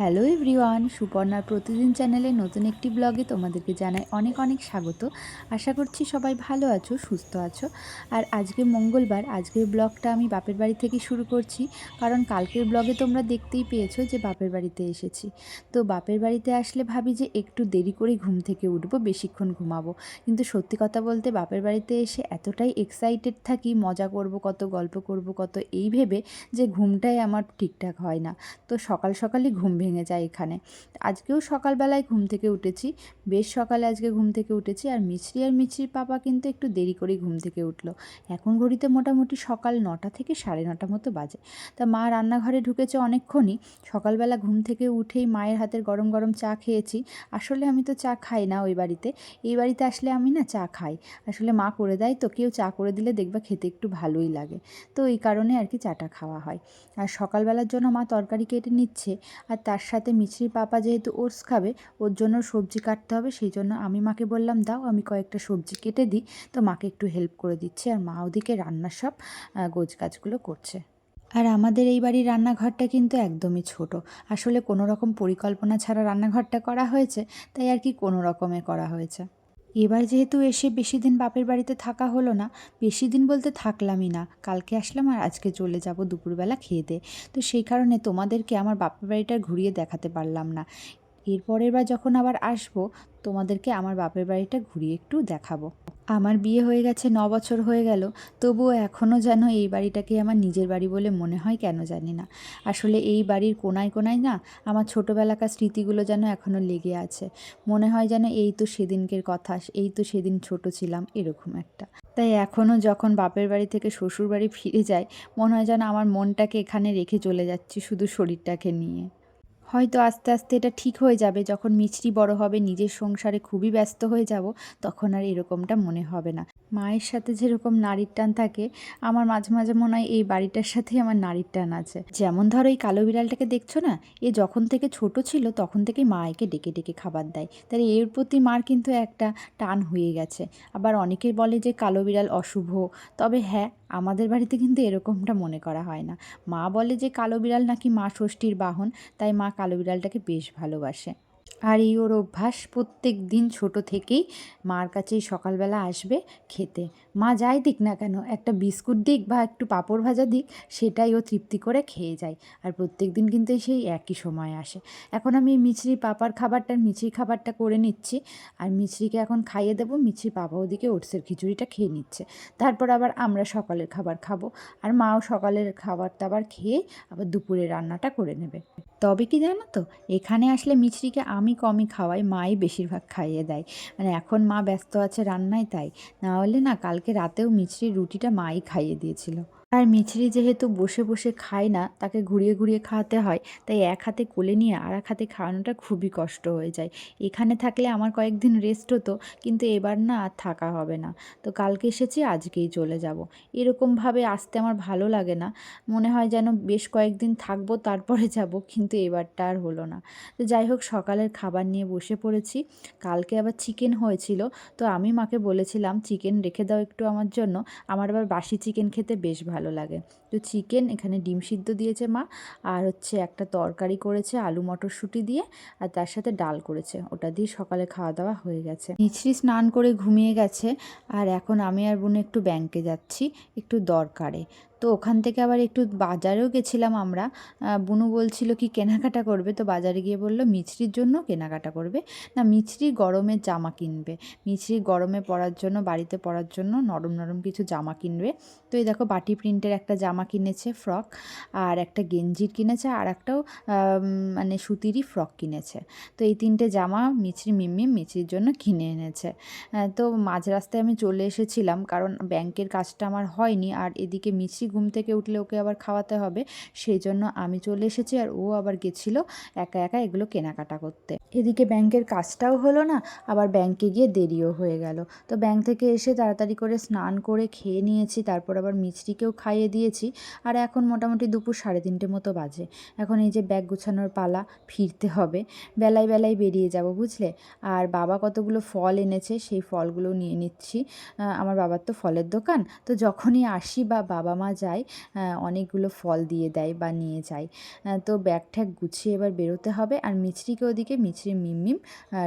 Hello everyone, সুপর্ণার প্রতিদিন চ্যানেলে নতুন একটি ব্লগে তোমাদেরকে জানাই অনেক অনেক স্বাগত। আশা করছি সবাই ভালো আছো, সুস্থ আছো। আর আজকে মঙ্গলবার, আজকের ব্লগটা আমি বাপের বাড়ি থেকে শুরু করছি, কারণ কালকের ব্লগে তোমরা দেখতেই পেয়েছ যে বাপের বাড়িতে এসেছি। তো বাপের বাড়িতে আসলে ভাবি যে একটু দেরি করে ঘুম থেকে উঠবো, বেশিক্ষণ ঘুমাবো। কিন্তু সত্যি কথা বলতে বাপের বাড়িতে এসে এতটাই এক্সাইটেড থাকি, মজা করব, কত গল্প করব, কত এই ভেবে যে ঘুমটাই আমার ঠিকঠাক হয় না। তো সকাল সকালই ঘুম ভেঙে যায় এখানে। আজকেও সকালবেলায় ঘুম থেকে উঠেছি, বেশ সকালে আজকে ঘুম থেকে উঠেছি আর মিছরি আর মিছরির পাপা কিন্তু একটু দেরি করেই ঘুম থেকে উঠল। এখন ঘড়িতে মোটামুটি সকাল নটা থেকে সাড়ে নটা মতো বাজে। তা মা রান্নাঘরে ঢুকেছে অনেকক্ষণই। সকালবেলা ঘুম থেকে উঠেই মায়ের হাতের গরম গরম চা খেয়েছি। আসলে আমি তো চা খাই না ওই বাড়িতে। এই বাড়িতে আসলে আমি না চা খাই। আসলে মা করে দেয় তো, কেউ চা করে দিলে দেখবা খেতে একটু ভালোই লাগে। তো এই কারণে আর কি চাটা খাওয়া হয়। আর সকালবেলার জন্য মা তরকারি কেটে নিচ্ছে। আর তার সাথে মিছরি পাপা যেহেতু ওটস খাবে, ওর জন্য সবজি কাটতে হবে, সেই জন্য আমি মাকে বললাম, দাও, আমি কয়েকটা সবজি কেটে দিই। তো মাকে একটু হেল্প করে দিচ্ছি আর মা ওদিকে রান্নার সব গোজ কাজগুলো করছে। আর আমাদের এই বাড়ির রান্নাঘরটা কিন্তু একদমই ছোট। আসলে কোনো রকম পরিকল্পনা ছাড়া রান্নাঘরটা করা হয়েছে, তাই আর কি কোনো রকমে করা হয়েছে। এবার যেহেতু এসে বেশি দিন বাপের বাড়িতে থাকা হলো না বেশি দিন বলতে থাকলামই না। কালকে আসলাম আর আজকে চলে যাব দুপুরবেলা খেয়ে দে। তো সেই কারণে তোমাদেরকে আমার বাপের বাড়িটা ঘুরিয়ে দেখাতে পারলাম না। এরপরের বার যখন আবার আসব, তোমাদেরকে আমার বাপের বাড়িটা ঘুরিয়ে একটু দেখাবো। আমার বিয়ে হয়ে গেছে, ন বছর হয়ে গেল। তবুও এখনও যেন এই বাড়িটাকে আমার নিজের বাড়ি বলে মনে হয় কেন জানি না। আসলে এই বাড়ির কোনায় কোনায় না আমার ছোটোবেলাকার স্মৃতিগুলো যেন এখনও লেগে আছে। মনে হয় যেন এই তো সেদিনকের কথা, এই তো সেদিন ছোট ছিলাম, এরকম একটা। তাই এখনও যখন বাপের বাড়ি থেকে শ্বশুর বাড়ি ফিরে যায় মনে হয় যেন আমার মনটাকে এখানে রেখে চলে যাচ্ছি শুধু শরীরটাকে নিয়ে। হয়তো আস্তে আস্তে এটা ঠিক হয়ে যাবে। যখন মিছরি বড় হবে, নিজের সংসারে খুবই ব্যস্ত হয়ে যাব, তখন আর এরকমটা মনে হবে না। মায়ের সাথে যেরকম নারীর টান থাকে, আমার মাঝে মাঝে মনে হয় এই বাড়িটার সাথেই আমার নারীর টান আছে। যেমন ধরো এই কালো বিড়ালটাকে দেখছ না? এ যখন থেকে ছোট ছিল, তখন থেকেই মা একে ডেকে ডেকে খাবার দেয়। তাই এর প্রতি মার কিন্তু একটা টান হয়ে গেছে। আবার অনেকে বলে যে কালো বিড়াল অশুভ। তবে হ্যাঁ আমাদের বাড়িতে কিন্তু এরকমটা মনে করা হয় না। মা বলে যে, কালো বিড়াল নাকি মা ষষ্ঠীর বাহন? তাই মা কালো বিড়ালটাকে বেশ ভালোবাসে। আর এই ওর অভ্যাস প্রত্যেক দিন ছোট থেকেই মার কাছেই সকালবেলা আসবে খেতে। মা যাই দিক না কেন, একটা বিস্কুট দিক বা একটু পাঁপড় ভাজা দিক, সেটাই ও তৃপ্তি করে খেয়ে যায়। আর প্রত্যেক দিন কিন্তু সেই একই সময় আসে। এখন আমি মিছরি পাপার খাবারটা, মিছরি খাবারটা করে নিচ্ছি। আর মিছরিকে এখন খাইয়ে দেবো, মিছরি পাপা ওদিকে ওটসের খিচুড়িটা খেয়ে নিচ্ছে। তারপর আবার আমরা সকালের খাবার খাব। আর মাও সকালের খাবার দাবার খেয়ে আবার দুপুরে রান্নাটা করে নেবে। তবে কি জানো তো? এখানে আসলে মিছরিকে আমি কমই খাওয়াই, মাই বেশিরভাগ খাইয়ে দেয়। মানে এখন মা ব্যস্ত আছে রান্নায় তাই। না হলে না কালকে রাতেও মিছরির রুটিটা মাই খাইয়ে দিয়েছিল। আর মিছরি যেহেতু বসে বসে খায় না, তাকে ঘুরিয়ে ঘুরিয়ে খাওয়াতে হয়, তাই এক হাতে কোলে নিয়ে আর এক হাতে খাওয়ানোটা খুবই কষ্ট হয়ে যায়। এখানে থাকলে আমার কয়েকদিন রেস্ট হতো, কিন্তু এবার না আর থাকা হবে না। তো কালকে এসেছি, আজকেই চলে যাব। এরকমভাবে আসতে আমার ভালো লাগে না। মনে হয় যেন বেশ কয়েকদিন থাকব, তারপরে যাব, কিন্তু এবারটা আর হলো না। তো যাই হোক, সকালের খাবার নিয়ে বসে পড়েছি। কালকে আবার চিকেন হয়েছিল, তো আমি মাকে বলেছিলাম চিকেন রেখে দাও একটু আমার জন্য। আমার আবার বাসি চিকেন খেতে বেশ ভালো লাগে। তো চিকেন এখানে ডিম সিদ্ধ দিয়েছে মা, আর হচ্ছে একটা তরকারি করেছে, আলু মটরশুঁটি দিয়ে, আর তার সাথে ডাল করেছে। ওটা দিয়ে সকালে খাওয়া দাওয়া হয়ে গেছে। মিছরি স্নান করে ঘুমিয়ে গেছে, আর এখন আমি আর বোন একটু ব্যাংকে যাচ্ছি, একটু দরকারে। তো ওখান থেকে আবার একটু বাজারেও গেছিলাম আমরা। বুনু বলছিল কি কেনাকাটা করবে? তো বাজারে গিয়ে বলল, মিছরির জন্য কেনাকাটা করবে। না, মিছরি গরমের জামা কিনবে। মিছরি গরমে পরার জন্য, বাড়িতে পরার জন্য নরম নরম কিছু জামা কিনবে। তো এই দেখো বাটি প্রিন্টের একটা জামা কিনেছে ফ্রক, আর একটা গেঞ্জির কিনেছে, আর একটাও মানে সুতিরই ফ্রক কিনেছে। তো এই তিনটে জামা মিছরি মিম্মি মিছরির জন্য কিনে এনেছে। তো মাঝ রাস্তায় আমি চলে এসেছিলাম, কারণ ব্যাংকের কাজটা আমার হয়নি, আর এদিকে মিছরি ঘুম থেকে উঠলে ওকে আবার খাওয়াতে হবে। সেই জন্য আমি চলে এসেছি আর ও আবার গেছিল একা একা এগুলো কেনাকাটা করতে। এদিকে ব্যাংকের কাজটাও হলো না, আবার ব্যাংকে গিয়ে দেরিও হয়ে গেল। তো ব্যাংক থেকে এসে তাড়াতাড়ি করে স্নান করে খেয়ে নিয়েছি, তারপর আবার মিছরিকেও খাইয়ে দিয়েছি। আর এখন মোটামুটি দুপুর সাড়ে তিনটে মতো বাজে। এখন এই যে ব্যাগ গুছানোর পালা, ফিরতে হবে। বেলায় বেলায় বেরিয়ে যাব, বুঝলে? আর বাবা কতগুলো ফল এনেছে, সেই ফলগুলো নিয়ে নিচ্ছি। আমার বাবার তো ফলের দোকান। তো যখনই আসি বা বাবা মা যায় অনেকগুলো ফল দিয়ে দেয় বা নিয়ে যায়। তো ব্যাগ ঠ্যাগ গুছিয়ে এবার বেরোতে হবে আর মিছরিকে ওদিকে মিছরি মিমমিম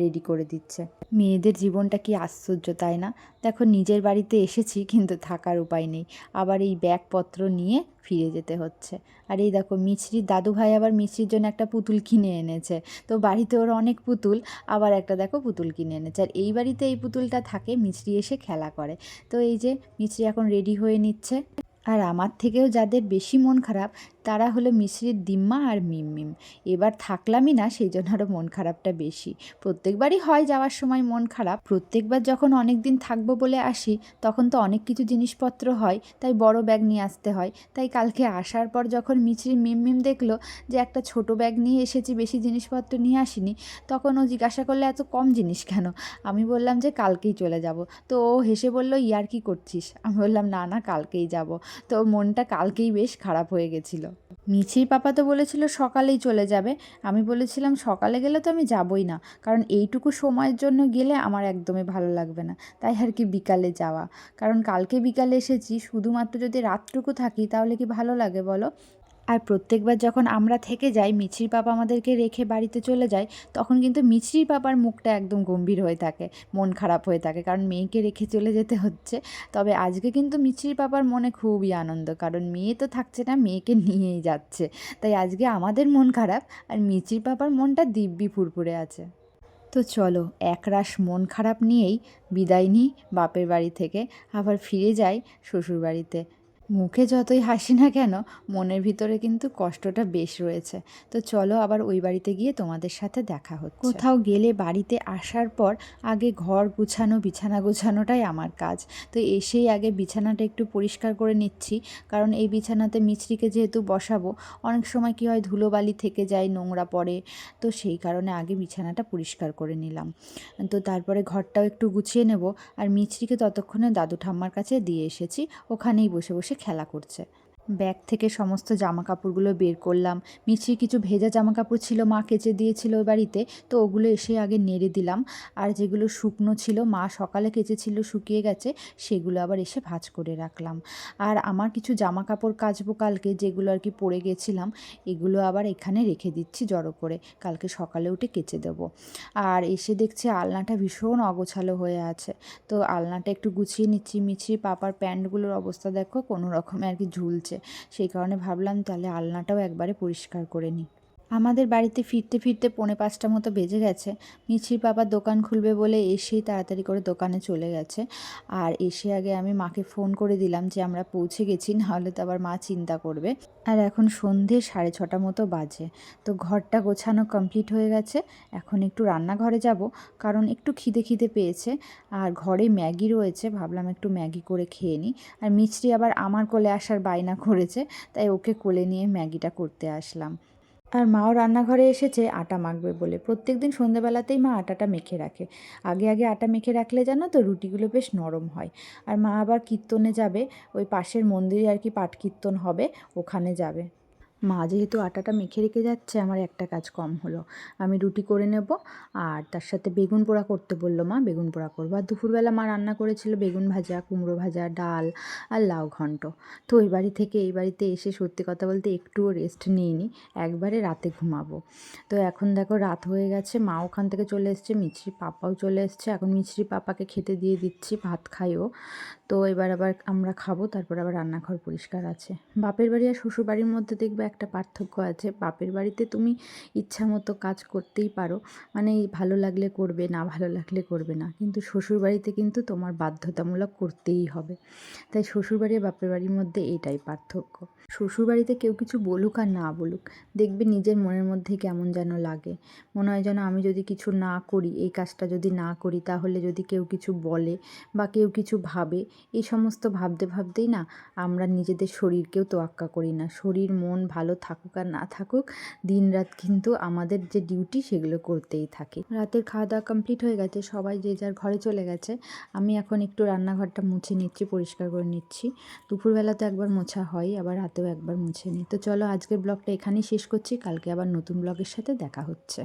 রেডি করে দিচ্ছে। মেয়েদের জীবনটা কি আশ্চর্য, তাই না? দেখো নিজের বাড়িতে এসেছি কিন্তু থাকার উপায় নেই। আবার এই ব্যাগপত্র নিয়ে ফিরে যেতে হচ্ছে। আর এই দেখো মিছরির দাদু ভাই আবার মিছরির জন্য একটা পুতুল কিনে এনেছে। তো বাড়িতে ওর অনেক পুতুল, আবার একটা দেখো পুতুল কিনে এনেছে। আর এই বাড়িতে এই পুতুলটা থাকে, মিছরি এসে খেলা করে। তো এই যে মিছরি এখন রেডি হয়ে নিচ্ছে। আর আমার থেকেও যাদের বেশি মন খারাপ তারা হলো মিশ্রির দিম্মা আর মিমমিম। এবার থাকলামই না, সেই জন্য আরও মন খারাপটা বেশি। প্রত্যেকবারই হয় যাওয়ার সময় মন খারাপ। প্রত্যেকবার যখন অনেক দিন থাকব বলে আসি, তখন তো অনেক কিছু জিনিসপত্র হয়, তাই বড় ব্যাগ নিয়ে আসতে হয়। তাই কালকে আসার পর যখন মিছরি মিমমিম দেখল যে একটা ছোট ব্যাগ নিয়ে এসেছি, বেশি জিনিসপত্র নিয়ে আসিনি, তখন ও জিজ্ঞাসা করলে, এত কম জিনিস কেন? আমি বললাম যে, কালকেই চলে যাব। তো ও হেসে বলল, ইয়ার কি করছিস? আমি বললাম, না না, কালকেই যাব। তো মনটা কালকেই বেশ খারাপ হয়ে গেছিল। মিছির পাপা তো বলেছিল সকালেই চলে যাবে। আমি বলেছিলাম, সকালে গেলে তো আমি যাবই না। কারণ এইটুকু সময়ের জন্য গেলে আমার একদমই ভালো লাগবে না। তাই আর কি বিকালে যাওয়া। কারণ কালকে বিকালে এসেছি। শুধুমাত্র যদি রাতটুকু থাকি তাহলে কি ভালো লাগে বলো? আর প্রত্যেকবার যখন আমরা থেকে যাই মিছরির পাপা আমাদেরকে রেখে বাড়িতে চলে যায়, তখন কিন্তু মিছরির পাপার মুখটা একদম গম্ভীর হয়ে থাকে, মন খারাপ হয়ে থাকে, কারণ মেয়েকে রেখে চলে যেতে হচ্ছে। তবে আজকে কিন্তু মিছরির পাপার মনে খুবই আনন্দ, কারণ মেয়ে তো থাকছে না, মেয়েকে নিয়েই যাচ্ছে। তাই আজকে আমাদের মন খারাপ, আর মিছরির পাপার মনটা দিব্যি ফুরফুরে আছে। তো চলো, একরাশ মন খারাপ নিয়েই বিদায় নিই বাপের বাড়ি থেকে, আবার ফিরে যাই শ্বশুর বাড়িতে মুখে যতই হাসি না কেন, মনের ভিতরে কিন্তু কষ্টটা বেশ রয়েছে। তো চলো আবার ওই বাড়িতে গিয়ে তোমাদের সাথে দেখা হচ্ছে। কোথাও গেলে বাড়িতে আসার পর আগে ঘর গুছানো, বিছানা গোছানোটাই আমার কাজ। তো এসেই আগে বিছানাটা একটু পরিষ্কার করে নিচ্ছি। কারণ এই বিছানাতে মিছরিকে যেহেতু বসাবো, অনেক সময় কী হয় ধুলোবালি থেকে যায়, নোংরা পড়ে। তো সেই কারণে আগে বিছানাটা পরিষ্কার করে নিলাম। তো তারপরে ঘরটাও একটু গুছিয়ে নেব। আর মিছরিকে ততক্ষণে দাদু ঠাম্মার কাছে দিয়ে এসেছি। ওখানেই বসে বসে খেলা করছে। ব্যাগ থেকে সমস্ত জামা কাপড়গুলো বের করলাম। মিছিয়ে কিছু ভেজা জামা কাপড় ছিল, মা কেচে দিয়েছিল বাড়িতে। তো ওগুলো এসে আগে নেড়ে দিলাম। আর যেগুলো শুকনো ছিল, মা সকালে কেচেছিল, শুকিয়ে গেছে, সেগুলো আবার এসে ভাজ করে রাখলাম। আর আমার কিছু জামা কাপড় কাচবো কালকে, যেগুলো আর কি পরে গেছিলাম, এগুলো আবার এখানে রেখে দিচ্ছি জড়ো করে। কালকে সকালে উঠে কেচে দেব। আর এসে দেখছি আলনাটা ভীষণ অগোছালো হয়ে আছে। তো আলনাটা একটু গুছিয়ে নিচ্ছি। মিছিয়ে পাপার প্যান্টগুলোর অবস্থা দেখো, কোনো রকমে আর কি ঝুলছে। সেই কারণে ভাবলাম তাহলে আলনাটাও একবারে পরিষ্কার করে নিই। আমাদের বাড়িতে ফিরতে ফিরতে পৌনে পাঁচটা মতো বেজে গেছে। মিছির বাবা দোকান খুলবে বলে এসেই তাড়াতাড়ি করে দোকানে চলে গেছে। আর এসে আগে আমি মাকে ফোন করে দিলাম যে আমরা পৌঁছে গেছি, নাহলে তো আবার মা চিন্তা করবে। আর এখন সন্ধে সাড়ে ছটা মতো বাজে। তো ঘরটা গোছানো কমপ্লিট হয়ে গেছে। এখন একটু রান্নাঘরে যাব, কারণ একটু খিদে খিদে পেয়েছে। আর ঘরে ম্যাগি রয়েছে, ভাবলাম একটু ম্যাগি করে খেয়ে নিই। আর মিছরি আবার আমার কোলে আসার বায়না করেছে, তাই ওকে কোলে নিয়ে ম্যাগিটা করতে আসলাম। আর মাও রান্নাঘরে এসেছে, আটা মাখবে বলে। প্রত্যেক দিন সন্ধ্যেবেলাতেই মা আটাটা মেখে রাখে। আগে আগে আটা মেখে রাখলে জানো তো রুটিগুলো বেশ নরম হয়। আর মা আবার কীর্তনে যাবে, ওই পাশের মন্দিরে আর কি পাট কীর্তন হবে, ওখানে যাবে। মা যেহেতু আটাটা মেখে রেখে যাচ্ছে, আমার একটা কাজ কম হলো। আমি রুটি করে নেব, আর তার সাথে বেগুন পোড়া করতে বলল মা, বেগুন পোড়া করব। আর দুপুরবেলা মা রান্না করেছিল বেগুন ভাজা, কুমড়ো ভাজা, ডাল আর লাউ ঘন্ট। তো ওই বাড়ি থেকে এই বাড়িতে এসে সত্যি কথা বলতে একটুও রেস্ট নিইনি, একবারে রাতে ঘুমাবো। তো এখন দেখো রাত হয়ে গেছে, মা ওখান থেকে চলে এসছে, মিছরি পাপাও চলে এসছে। এখন মিছরি পাপাকে খেতে দিয়ে দিচ্ছি, ভাত খাইও। তো এবার আবার আমরা খাব, তারপর আবার রান্নাঘর পরিষ্কার আছে। বাপের বাড়ি আর শ্বশুর বাড়ির মধ্যে দেখবে একটা পার্থক্য আছে। বাপের বাড়িতে তুমি ইচ্ছা মতো কাজ করতেই পারো। মানে ভালো লাগলে করবে, না ভালো লাগলে করবে না। কিন্তু শ্বশুর বাড়িতে কিন্তু তোমার বাধ্যতামূলক করতেই হবে। তাই শ্বশুর বাড়ি বাপের বাড়ির মধ্যে এটাই পার্থক্য। শ্বশুর বাড়িতে কেউ কিছু বলুক আর না বলুক, দেখবে নিজের মনের মধ্যে কেমন যেন লাগে। মনে হয় যেন আমি যদি কিছু না করি, এই কাজটা যদি না করি, তাহলে যদি কেউ কিছু বলে বা কেউ কিছু ভাবে, এই সমস্ত ভাবতে ভাবতেই না আমরা নিজেদের শরীরকেও তোয়াক্কা করি না। শরীর, মন ভালো থাকুক আর না থাকুক দিন রাত কিন্তু আমাদের যে ডিউটি সেগুলো করতেই থাকে। রাতের খাওয়া দাওয়া কমপ্লিট হয়ে গেছে, সবাই যে যার ঘরে চলে গেছে, আমি এখন একটু রান্নাঘরটা মুছে নিচ্ছি, পরিষ্কার করে নিচ্ছি। দুপুরবেলা তো একবার মোছা হয়, আবার রাতেও একবার মুছে নিই। তো চলো আজকের ব্লগটা এখানেই শেষ করছি, কালকে আবার নতুন ব্লগের সাথে দেখা হচ্ছে।